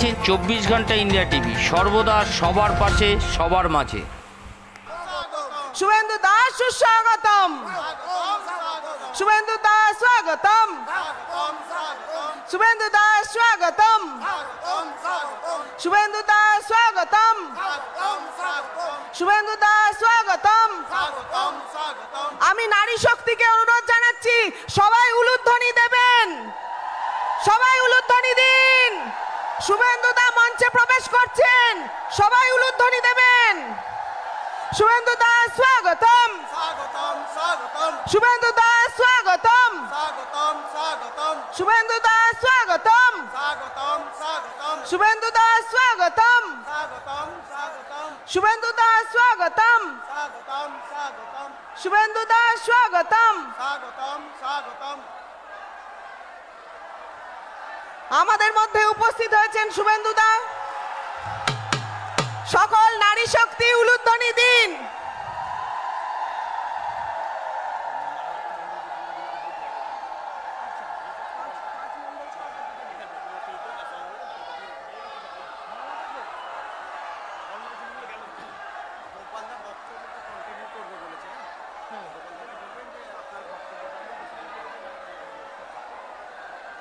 দেখছেন চব্বিশ ঘণ্টা ইন্ডিয়া টিভি। সর্বদা সবার পাশে, সবার মাঝে। শুভেন্দু দাস, সুস্বাগতম। শুভেন্দু দাস, স্বাগতম। শুভেন্দু দাস, স্বাগতম। শুভেন্দু দাস, স্বাগতম। শুভেন্দু দাস, স্বাগতম। আমি নারী শক্তিকে অনুরোধ জানাচ্ছি সবাই উলুধ্বনি দেবেন সবাই উলুধ্বনি দিন শুভেন্দু দা মঞ্চে প্রবেশ করছেন। সবাই উলুধ্বনি দেবেন। শুভেন্দু দাস স্বাগতম স্বাগতম। স্বাগতম। শুভেন্দু দাস স্বাগতম। স্বাগতম স্বাগতম। শুভেন্দু দাস স্বাগতম স্বাগতম। স্বাগতম। স্বাগতম স্বাগতম স্বাগতম শুভেন্দু দাস স্বাগতম স্বাগতম স্বাগতম শুভেন্দু দাস স্বাগতম স্বাগতম স্বাগতম আমাদের মধ্যে উপস্থিত হয়েছেন শুভেন্দু দা। সকল নারী শক্তি উলুধ্বনি দিন।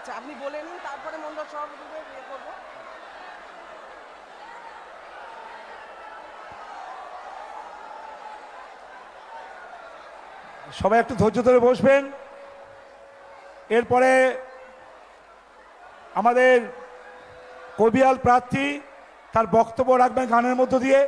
আচ্ছা আপনি বলে নিন, তারপরে মন্ডল সভাপতিদের ইয়ে করব। সবাই একটু ধৈর্য ধরে বসবেন। এরপরে আমাদের কবিয়াল প্রার্থী তার বক্তব্য রাখবেন গানের মধ্য দিয়ে।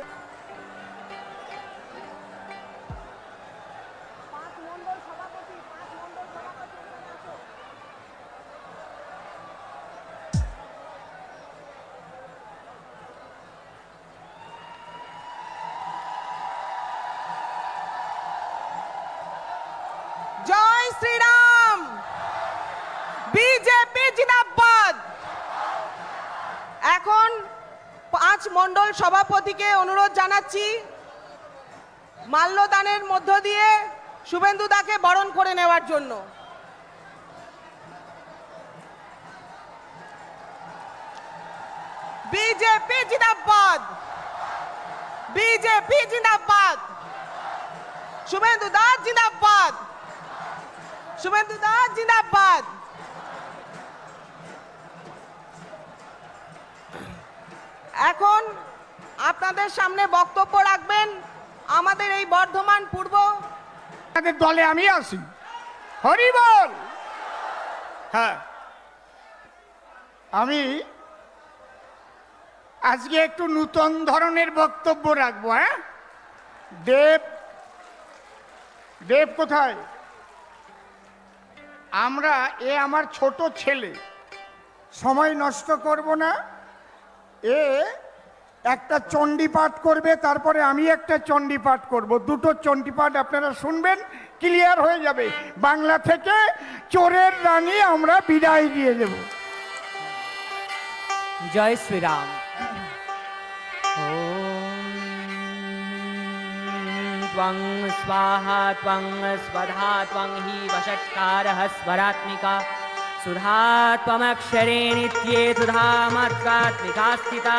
মণ্ডল সভাপতিকে অনুরোধ জানাচ্ছি মাল্যদানের মধ্য দিয়ে শুভেন্দু দাকে বরণ করে নেওয়ার জন্য। বিজেপি জিন্দাবাদ! বিজেপি জিন্দাবাদ! শুভেন্দু দাস জিন্দাবাদ! শুভেন্দু দাস জিন্দাবাদ! আপনাদের সামনে বক্তব্য রাখবেন। আমাদের এই বর্ধমান পূর্ব। তাদের দলে আমি আসি হরি বল। হ্যাঁ। আমি আজকে একটু নূতন ধরনের বক্তব্য রাখব হ্যাঁ? দেব দেব কোথায়? আমরা এ আমার ছোট ছেলে। সময় নষ্ট করব না। এ একটা চণ্ডী পাঠ করবে তারপরে আমি একটা চণ্ডী পাঠ করব দুটো চণ্ডী পাঠ আপনারা শুনবেন ক্লিয়ার হয়ে যাবে বাংলা থেকে চোরের রানী আমরা বিদায় দিয়ে দেব জয় শ্রীরাম त्वं स्वाहा त्वं स्वधा त्वं हि वषट्कारः स्वरात्मिका सुधा त्वमक्षरे नित्ये सुधामात्रात्मिका स्थिता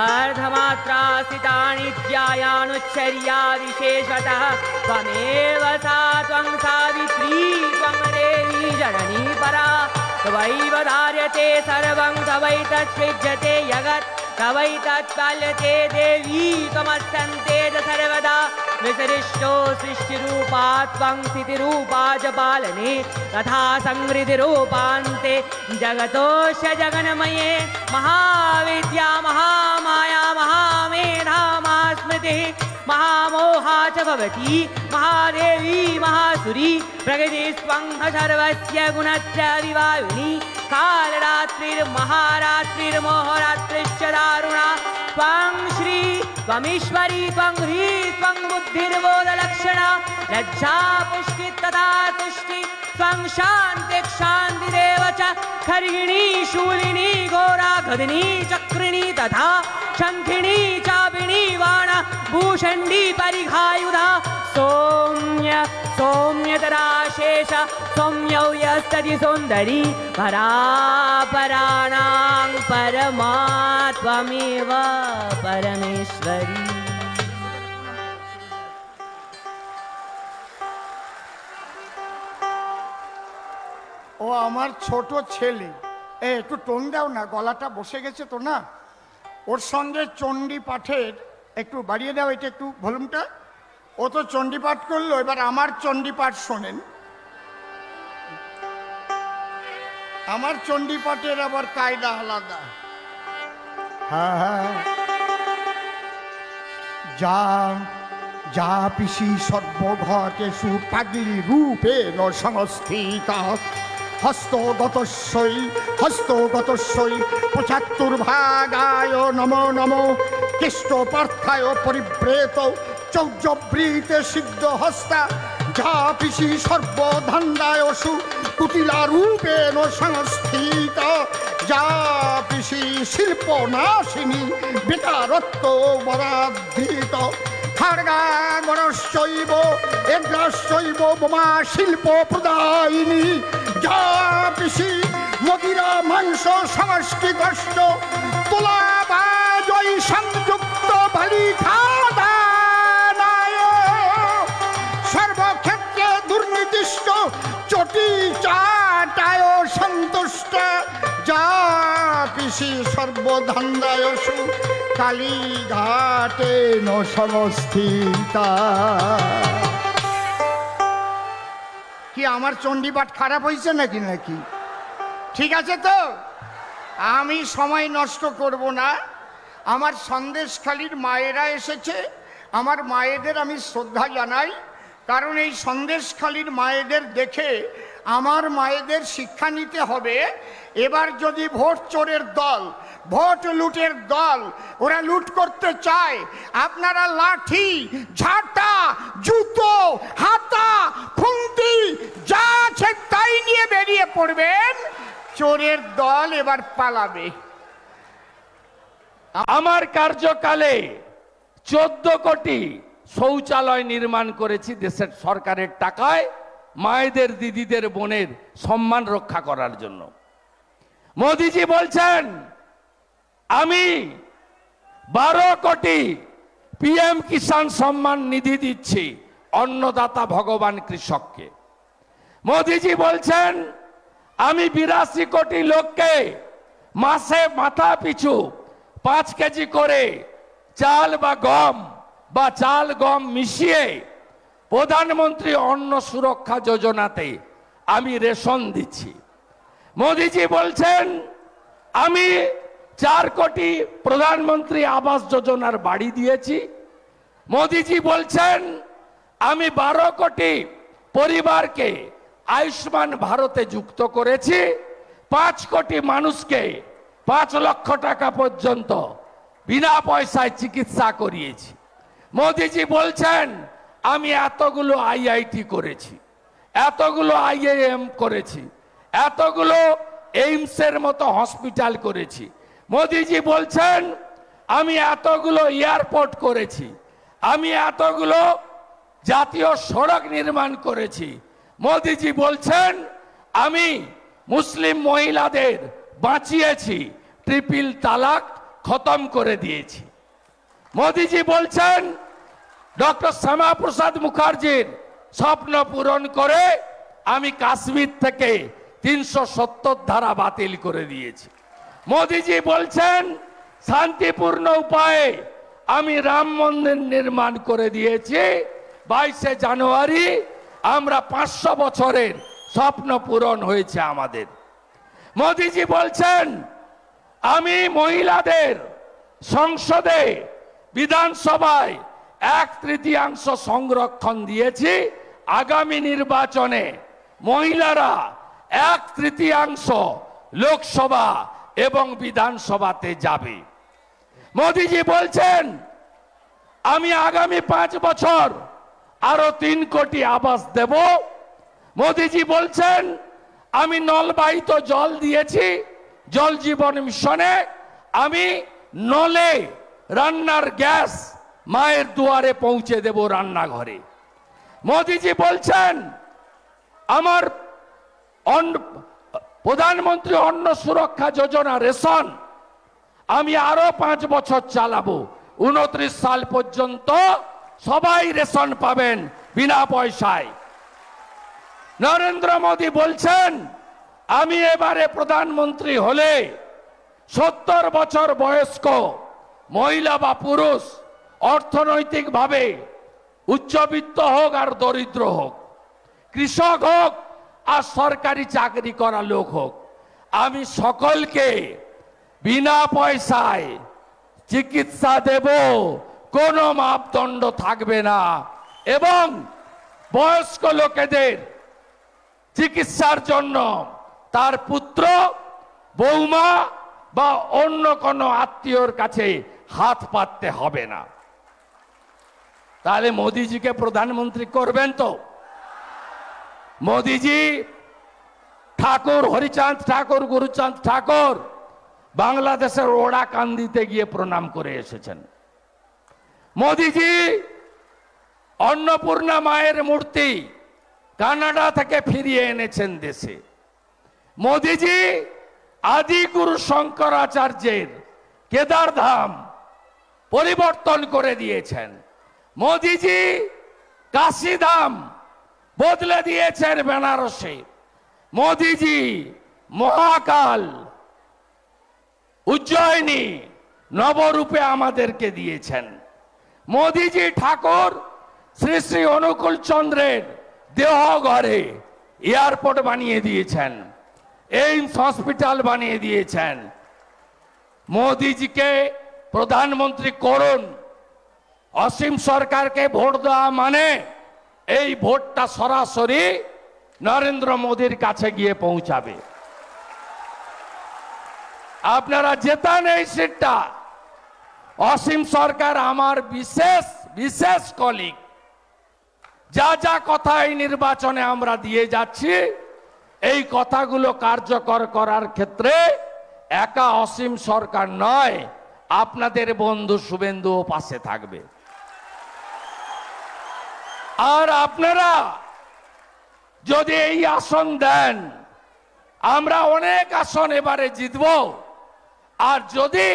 अर्धमात्रा स्थिता नित्यायानुच्चर्या विशेषतः त्वमेव सा त्वं सावित्री, त्वं जननी परा त्वैव धार्यते सर्वं तवैतत्सृज्यते जगत् तवैतत्पाल्यते देवी त्वमस्यन्ते च सर्वदा। सृष्टिरूपा त्वं स्थितिरूपा च पालने तथा संहृतिरूपान्ते जगतोऽस्य जगन्मये महाविद्या महामाया महामेधा महास्मृतिः महामोहा च भवति महादेवी महासुरी प्रकृतिस्त्वं सर्वस्य गुणस्य विवायुनि कालरात्रिर्महारात्रिर्मोहरात्रिश्च दारुणा त्वं श्री त्वमीश्वरी त्वं ह्री त्वं बुद्धिर्बोधलक्षणा लज्जा पुष्टि तथा तुष्टि त्वं शान्तिः शान्तिरेव च खर्गिणी शूलिनी घोरा गदिनी चक्रिणी तथा शङ्खिणी चापिणी वाणा भूषण्डी परिघायुधा सौम्य सौम्यतराशेष सौम्यौ यस्तति सुन्दरी परापराणां परमात्वमेव परमेश्वरी ও আমার ছোট ছেলে এ একটু টোন দাও না গলাটা বসে গেছে তো না ওর সঙ্গে চণ্ডী পাঠের একটু বাড়িয়ে দাও এটা একটু ভলিউমটা ও তো চণ্ডী পাঠ করল, এবার আমার চণ্ডীপাঠ শোনেন। আমার চণ্ডীপাঠের আবার কায়দা আলাদা। হ্যাঁ হ্যাঁ। যা যা পিসি সর্বঘটেষু পাগলি রূপে সংস্থিত হস্তগতস্বই হস্তগতস্বই পঁচাত্তর ভাগায় নম নম। কৃষ্ট পার্থায় পরিব্রেত চৌর্যবৃতে সিদ্ধ হস্তা, যা পিসি সর্বধান্দায়সু কুটিলা রূপেণ সংস্থিত যা পিসি শিল্প নাশিনী বেকারত্ব বরাদ্ধিত খাড়গাগরশ্চৈব এগ্রাশ্চৈব বোমা শিল্প প্রদায়িনী। যা পিসি মদিরা মাংস কষ্ট তোলা বা জয় সংযুক্ত বালি চটি চাটায় সন্তুষ্ট যা পিসি সর্বধান্দায়সু কালীঘাটে ন সংস্থিতা কি আমার চণ্ডীপাঠ খারাপ হয়েছে নাকি নাকি? ঠিক আছে তো? আমি সময় নষ্ট করব না। আমার সন্দেশখালির মায়েরা এসেছে। আমার মায়েদের আমি শ্রদ্ধা জানাই। কারণ এই সন্দেশখালির মায়েদের দেখে আমার মায়েদের শিক্ষা নিতে হবে। এবার যদি ভোট চোরের দল, ভোট লুটের দল ওরা লুট করতে চায়, আপনারা লাঠি, ঝাঁটা, জুতো, হাতা, খুন্তি, যা আছে তাই নিয়ে বেরিয়ে পড়বেন। চোরের দল এবার পালাবে। আমার কার্যকালে চোদ্দ কোটি শৌচালয় নির্মাণ করেছি দেশের সরকারের টাকায়, মায়েদের, দিদিদের, বোনের সম্মান রক্ষা করার জন্য। মোদিজি বলছেন, আমি বারো কোটি পিএম কিষাণ সম্মান নিধি দিচ্ছি অন্নদাতা ভগবান কৃষককে। মোদিজি বলছেন, আমি বিরাশি কোটি লোককে মাসে মাথা পিছু পাঁচ কেজি করে চাল বা গম বা চাল গম মিশিয়ে প্রধানমন্ত্রী অন্ন সুরক্ষা যোজনাতে আমি রেশন দিচ্ছি। মোদিজি বলছেন, আমি চার কোটি প্রধানমন্ত্রী আবাস যোজনার বাড়ি দিয়েছি। মোদিজি বলছেন, আমি বারো কোটি পরিবারকে আয়ুষ্মান ভারতে যুক্ত করেছি। পাঁচ কোটি মানুষকে পাঁচ লক্ষ টাকা পর্যন্ত বিনা পয়সায় চিকিৎসা করিয়েছি। মোদিজি বলছেন, আমি এতগুলো আইআইটি করেছি, এতগুলো আইআইএম করেছি, এতগুলো এইমসের মতো হসপিটাল করেছি। মোদিজি বলছেন, আমি এতগুলো এয়ারপোর্ট করেছি, আমি এতগুলো জাতীয় সড়ক নির্মাণ করেছি। মোদিজি বলছেন, আমি মুসলিম মহিলাদের বাঁচিয়েছি, ট্রিপল তালাক খতম করে দিয়েছি। মোদিজি বলছেন, ডক্টর শ্যামাপ্রসাদ মুখার্জির স্বপ্ন পূরণ করে আমি কাশ্মীর থেকে তিনশো সত্তর ধারা বাতিল করে দিয়েছি। মোদিজি বলছেন, শান্তিপূর্ণ উপায়ে আমি রাম মন্দির নির্মাণ করে দিয়েছি। বাইশে জানুয়ারি আমরা পাঁচশো বছরের স্বপ্ন পূরণ হয়েছে আমাদের। মোদিজি বলছেন, আমি মহিলাদের সংসদে বিধানসভায় এক তৃতীয়াংশ সংরক্ষণ দিয়েছি। আগামী নির্বাচনে মহিলারা এক তৃতীয়াংশ লোকসভা এবং বিধানসভাতে যাবে। মোদিজি বলছেন, আমি আগামী পাঁচ বছর আরও তিন কোটি আবাস দেব। মোদিজি বলছেন, আমি নলবাহিত জল দিয়েছি, জল জীবন মিশনে। আমি নলে রান্নার গ্যাস মায়ের দুয়ারে পৌঁছে দেব রান্নাঘরে। মোদিজি বলছেন, আমার প্রধানমন্ত্রী অন্ন সুরক্ষা যোজনা রেশন আমি আরও পাঁচ বছর চালাবো। উনত্রিশ সাল পর্যন্ত সবাই রেশন পাবেন বিনা পয়সায়। নরেন্দ্র মোদী বলছেন, আমি এবারে প্রধানমন্ত্রী হলে সত্তর বছর বয়স্ক মহিলা বা পুরুষ, অর্থনৈতিকভাবে উচ্চবিত্ত হোক আর দরিদ্র হোক, কৃষক হোক আর সরকারি চাকরি করা লোক হোক, আমি সকলকে বিনা পয়সায় চিকিৎসা দেব, কোনো মাপদণ্ড থাকবে না। এবং বয়স্ক লোকেদের চিকিৎসার জন্য তার পুত্র, বৌমা বা অন্য কোনো আত্মীয়র কাছে হাত পাততে হবে না। তাহলে মোদিজিকে প্রধানমন্ত্রী করবেন তো? মোদিজি, ঠাকুর, হরিচাঁদ ঠাকুর, গুরুচাঁদ ঠাকুর, বাংলাদেশের ওড়া কান্দিতে গিয়ে প্রণাম করে এসেছেন। মোদিজি, অন্নপূর্ণা মায়ের মূর্তি কানাডা থেকে ফিরিয়ে এনেছেন দেশে। মোদিজি আদি গুরু শঙ্করাচার্যের কেদারধাম পরিবর্তন করে দিয়েছেন। মোদিজি কাশিধাম বদলে দিয়েছেন বেনারসে। মোদিজি মহাকাল উজ্জয়িনী নবরূপে আমাদেরকে দিয়েছেন। মোদিজি ঠাকুর শ্রী শ্রী অনুকূল চন্দ্রের দেহঘরে এয়ারপোর্ট বানিয়ে দিয়েছেন, এইমস হসপিটাল বানিয়ে দিয়েছেন। মোদিজিকে প্রধানমন্ত্রী করুন। অসীম সরকারকে ভোট দেওয়া মানে এই ভোটটা সরাসরি নরেন্দ্র মোদীর কাছে গিয়ে পৌঁছাবে। আপনারা জেতান এই সিটটা। অসীম সরকার আমার বিশেষ বিশেষ কলিগ যা যা কথা এই নির্বাচনে আমরা দিয়ে যাচ্ছি, এই কথাগুলো কার্যকর করার ক্ষেত্রে একা অসীম সরকার নয় আপনাদের বন্ধু শুভেন্দুও পাশে থাকবে। আর আপনারা যদি এই আসন দেন, আমরা অনেক আসন এবারে জিতব। আর যদি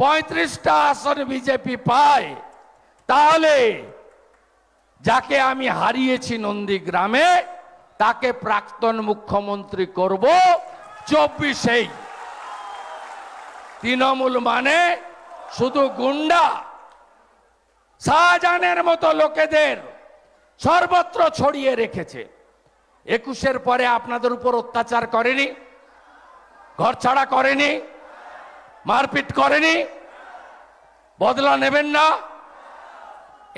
পঁয়ত্রিশটা আসন বিজেপি পায়, তাহলে যাকে আমি হারিয়েছি নন্দীগ্রামে, তাকে প্রাক্তন মুখ্যমন্ত্রী করব চব্বিশেই। তৃণমূল মানে শুধু গুন্ডা। শাহজাহানের মতো লোকেদের সর্বত্র ছড়িয়ে রেখেছে। একুশের পরে আপনাদের উপর অত্যাচার করেনি, ঘর ছাড়া করেনি, মারপিট করেনি, বদলা নেবেন না।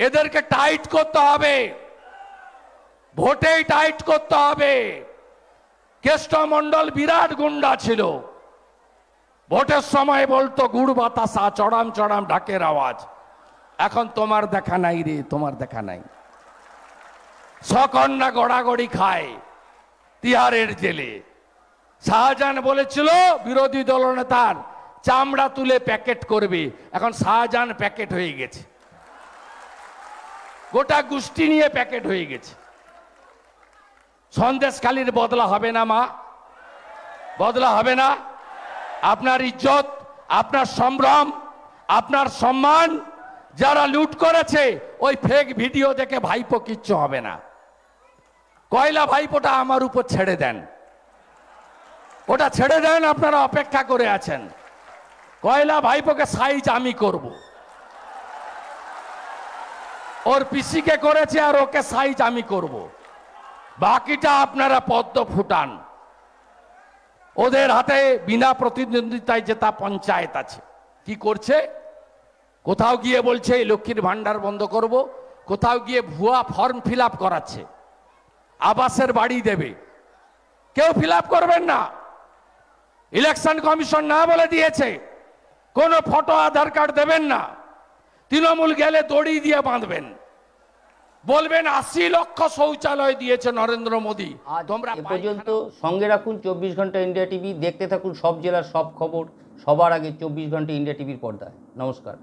এদেরকে টাইট করতে হবে, ভোটেই টাইট করতে হবে। কেষ্টমণ্ডল বিরাট গুন্ডা ছিল। ভোটের সময় বলতো, গুড় বাতাসা, চড়াম চড়াম, ঢাকের আওয়াজ। এখন তোমার দেখা নাই রে, তোমার দেখা নাই। সকন্যা গড়াগড়ি খায় তিহারের জেলে। শাহজাহান বলেছিল, বিরোধী দলনেতার চামড়া তুলে প্যাকেট করবে। এখন শাহজাহান প্যাকেট হয়ে গেছে। গোটা গোষ্ঠী নিয়ে প্যাকেট হয়ে গেছে। সন্দেশখালির বদলা হবে না মা? বদলা হবে না? আপনার ইজ্জত, আপনার সম্ভ্রম, আপনার সম্মান যারা লুট করেছে, ওই ফেক ভিডিও দেখে ভাইপো কিচ্ছু হবে না। কয়লা ভাইপোটা আমার উপর ছেড়ে দেন। ওটা ছেড়ে দেন, আপনারা অপেক্ষা করে আছেন। কয়লা ভাইপোকে সাইজ আমি করব। ওর পিসিকে করেছে আর ওকে সাইজ আমি করব। বাকিটা আপনারা পদ্ম ফুটান। ওদের হাতে বিনা প্রতিদ্বন্দ্বিতায় জেতা পঞ্চায়েত আছে। কি করছে? কোথাও গিয়ে বলছে, এই লক্ষ্মীর ভান্ডার বন্ধ করব। কোথাও গিয়ে ভুয়া ফর্ম ফিল করাচ্ছে। আবাসের বাড়ি দেবে। কেউ ফিল করবেন না। ইলেকশন কমিশন না বলে দিয়েছে। কোনো ফটো আধার কার্ড দেবেন না। তৃণমূল গেলে দড়ি দিয়ে বাঁধবেন। বলবেন আশি লক্ষ শৌচালয় দিয়েছে নরেন্দ্র মোদী। তোমরা পর্যন্ত সঙ্গে রাখুন চব্বিশ ঘণ্টা ইন্ডিয়া টিভি দেখতে থাকুন সব জেলার সব খবর সবার আগে চব্বিশ ঘণ্টা ইন্ডিয়া টিভির পর্দায়। নমস্কার।